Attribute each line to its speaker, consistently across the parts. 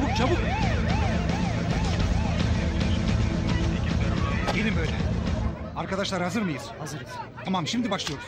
Speaker 1: Çabuk çabuk.
Speaker 2: Gelin böyle. Arkadaşlar hazır mıyız?
Speaker 1: Hazırız.
Speaker 2: Tamam şimdi başlıyoruz.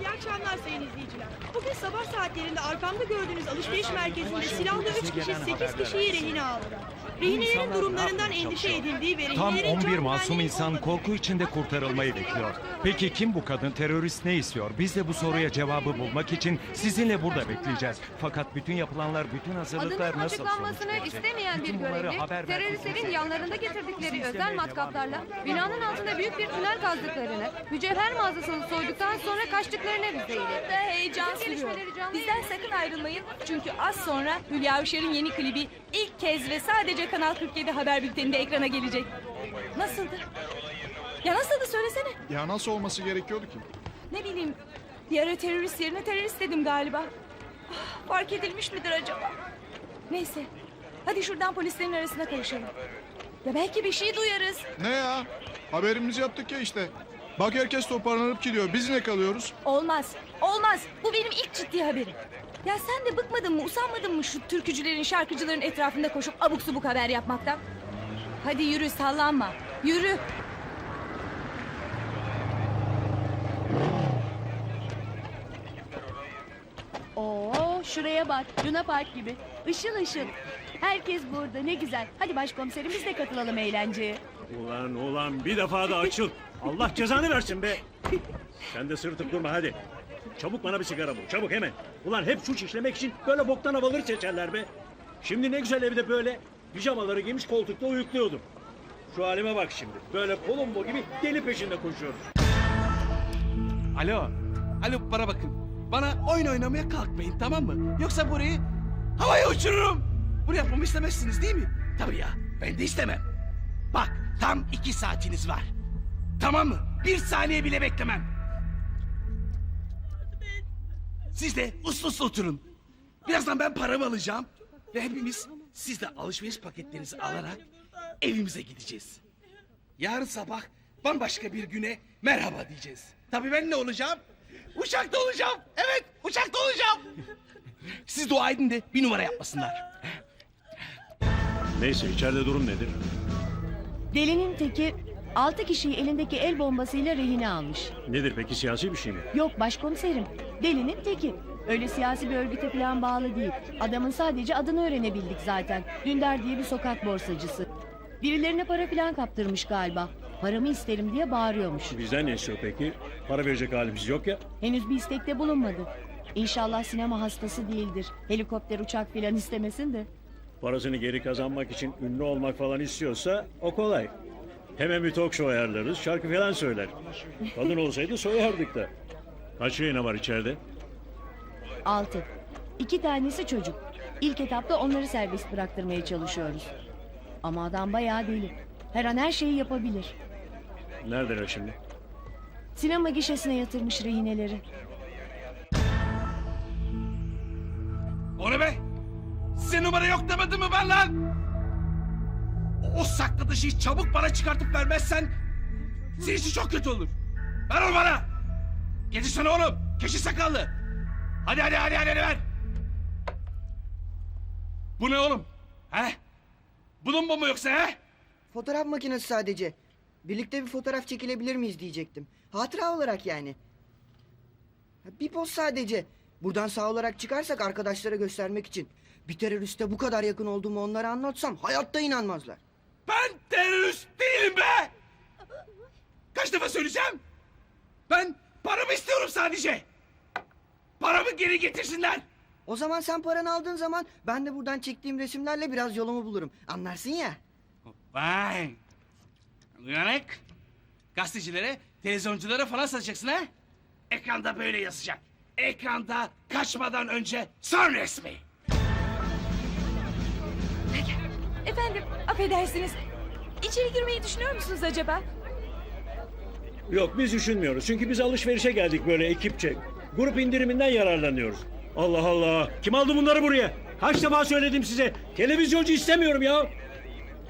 Speaker 3: İyi akşamlar sayın izleyiciler. Bugün sabah saatlerinde arkamda gördüğünüz alışveriş merkezinde silahlı 3 kişi 8 kişiyi rehine aldılar. Rehinelerin durumlarından endişe edildiği ve
Speaker 4: Tam
Speaker 3: rehinelerin
Speaker 4: 11
Speaker 3: can
Speaker 4: masum insan
Speaker 3: olmadığı
Speaker 4: korku içinde kurtarılmayı bekliyor. Peki kim bu kadın? Terörist ne istiyor? Biz de bu soruya cevabı bulmak için sizinle burada bekleyeceğiz. Fakat bütün yapılanlar, bütün hazırlıklar
Speaker 5: Adının
Speaker 4: nasıl
Speaker 5: açıklanmasını
Speaker 4: sonuç verecek?
Speaker 5: istemeyen bir
Speaker 4: Bütün bunları
Speaker 5: görevli,
Speaker 4: haber
Speaker 5: teröristlerin
Speaker 4: vermemiz
Speaker 5: yanlarında getirdikleri özel matkaplarla binanın altında büyük bir tünel kazdıklarını, mücevher mağazasını soyduktan sonra kaçtıklarını bize iletti.
Speaker 6: heyecan
Speaker 5: Bütün
Speaker 6: sürüyor.
Speaker 5: gelişmeleri canlı
Speaker 6: Bizden sakın ayrılmayın. Çünkü az sonra Hülya Avşar'ın yeni klibi ilk kez ve sadece Kanal 47 haber bülteninde ekrana gelecek. Nasıldı? Ya nasıldı söylesene.
Speaker 7: Ya nasıl olması gerekiyordu ki?
Speaker 6: Ne bileyim bir ara terörist yerine terörist dedim galiba. Ah, Fark edilmiş midir acaba? Neyse. Hadi şuradan polislerin arasına karışalım. Ya belki bir şey duyarız.
Speaker 7: Ne ya? Haberimizi yaptık ya işte. Bak herkes toparlanıp gidiyor. Biz ne kalıyoruz?
Speaker 6: Olmaz. Olmaz. Bu benim ilk ciddi haberim. Ya sen de bıkmadın mı, usanmadın mı şu türkücülerin, şarkıcıların etrafında koşup abuk subuk haber yapmaktan? Hadi yürü, sallanma. Yürü.
Speaker 8: Oo şuraya bak Luna Park gibi. Işıl ışıl. Herkes burada ne güzel. Hadi başkomiserim biz de katılalım eğlenceye.
Speaker 1: Ulan ulan bir defa da açıl. Allah cezanı versin be. Sen de sırtıp durma hadi. Çabuk bana bir sigara bul. Çabuk hemen. Ulan hep suç işlemek için böyle boktan havaları seçerler be. Şimdi ne güzel evde böyle pijamaları giymiş koltukta uyukluyordum. Şu halime bak şimdi. Böyle Columbo gibi deli peşinde koşuyoruz.
Speaker 9: Alo. Alo bana bakın. Bana oyun oynamaya kalkmayın tamam mı? Yoksa burayı havaya uçururum. Bunu yapmamı istemezsiniz değil mi? Tabii ya. Ben de istemem. Bak tam iki saatiniz var. Tamam mı? Bir saniye bile beklemem. Siz de uslu uslu oturun. Birazdan ben paramı alacağım. Ve hepimiz siz de alışveriş paketlerinizi alarak evimize gideceğiz. Yarın sabah bambaşka bir güne merhaba diyeceğiz. Tabii ben ne olacağım? Uçakta olacağım. Evet, uçakta olacağım. Siz dua edin de bir numara yapmasınlar.
Speaker 1: Neyse içeride durum nedir?
Speaker 8: Delinin teki altı kişiyi elindeki el bombasıyla rehine almış.
Speaker 1: Nedir peki siyasi bir şey mi?
Speaker 8: Yok başkomiserim. Delinin teki. Öyle siyasi bir örgüte falan bağlı değil. Adamın sadece adını öğrenebildik zaten. Dündar diye bir sokak borsacısı. Birilerine para falan kaptırmış galiba. Paramı isterim diye bağırıyormuş.
Speaker 1: Bizden ne istiyor peki? Para verecek halimiz yok ya.
Speaker 8: Henüz bir istekte bulunmadı. İnşallah sinema hastası değildir. Helikopter uçak falan istemesin de.
Speaker 1: Parasını geri kazanmak için ünlü olmak falan istiyorsa o kolay. Hemen bir talk show ayarlarız, şarkı falan söyler. Kadın olsaydı soyardık da. Kaç yayına var içeride?
Speaker 8: Altı. İki tanesi çocuk. İlk etapta onları serbest bıraktırmaya çalışıyoruz. Ama adam bayağı deli. Her an her şeyi yapabilir.
Speaker 1: Neredeler şimdi?
Speaker 8: Sinema gişesine yatırmış rehineleri.
Speaker 9: O ne be? Size numara yok demedim mi ben lan? O, o sakladığı şeyi çabuk bana çıkartıp vermezsen... ...senin için çok kötü olur. Ver onu bana. Getirsene oğlum. Keçi sakallı. Hadi hadi hadi hadi, hadi ver. Bu ne oğlum? He? Bunun bu mu yoksa he?
Speaker 10: Fotoğraf makinesi sadece. Birlikte bir fotoğraf çekilebilir miyiz diyecektim. Hatıra olarak yani. Ha, Bir poz sadece. Buradan sağ olarak çıkarsak arkadaşlara göstermek için. Bir teröriste bu kadar yakın olduğumu onlara anlatsam hayatta inanmazlar.
Speaker 9: Ben terörist değilim be! Kaç defa söyleyeceğim? Ben paramı istiyorum sadece. Paramı geri getirsinler.
Speaker 10: O zaman sen paranı aldığın zaman ben de buradan çektiğim resimlerle biraz yolumu bulurum. Anlarsın ya.
Speaker 9: Vay. Uyanık. Gazetecilere, televizyonculara falan satacaksın ha? Ekranda böyle yazacak. Ekranda kaçmadan önce son resmi.
Speaker 6: Efendim, affedersiniz. İçeri girmeyi düşünüyor musunuz acaba?
Speaker 1: Yok biz düşünmüyoruz. Çünkü biz alışverişe geldik böyle ekipçe. Grup indiriminden yararlanıyoruz. Allah Allah. Kim aldı bunları buraya? Kaç defa söyledim size. Televizyoncu istemiyorum ya.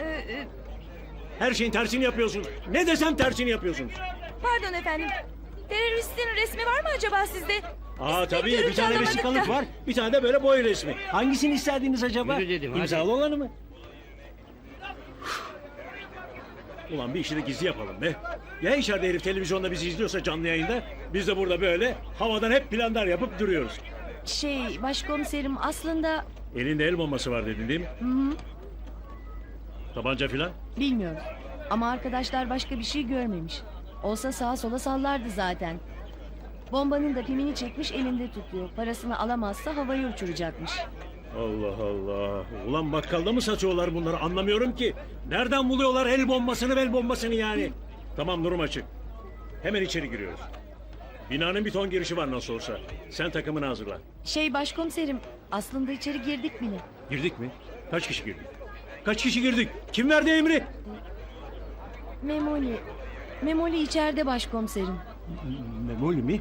Speaker 6: Ee, e,
Speaker 1: Her şeyin tersini yapıyorsunuz. Ne desem tersini yapıyorsunuz.
Speaker 6: pardon efendim. Teröristin resmi var mı acaba sizde?
Speaker 1: Aa
Speaker 6: Biz
Speaker 1: tabii bir tane
Speaker 6: anlamadık
Speaker 1: vesikalık
Speaker 6: da.
Speaker 1: var. Bir tane de böyle boy resmi. Hangisini isterdiniz acaba?
Speaker 11: Yürü dedim, hadi.
Speaker 1: İmzalı olanı mı? Ulan bir işi de gizli yapalım be. Ya içeride herif televizyonda bizi izliyorsa canlı yayında? Biz de burada böyle havadan hep planlar yapıp duruyoruz.
Speaker 8: Şey başkomiserim aslında
Speaker 1: Elinde el bombası var dedin değil mi? Tabanca filan?
Speaker 8: bilmiyorum. Ama arkadaşlar başka bir şey görmemiş. Olsa sağa sola sallardı zaten. Bombanın da pimini çekmiş elinde tutuyor. Parasını alamazsa havaya uçuracakmış.
Speaker 1: Allah Allah. Ulan bakkalda mı satıyorlar bunları anlamıyorum ki. Nereden buluyorlar el bombasını el bombasını yani. Tamam durum açık. Hemen içeri giriyoruz. Binanın bir ton girişi var nasıl olsa. Sen takımını hazırla.
Speaker 8: Şey başkomiserim aslında içeri girdik bile.
Speaker 1: Girdik mi? Kaç kişi girdik? Kaç kişi girdik? Kim verdi emri?
Speaker 8: Memoli. Memoli içeride başkomiserim.
Speaker 1: Memoli mi?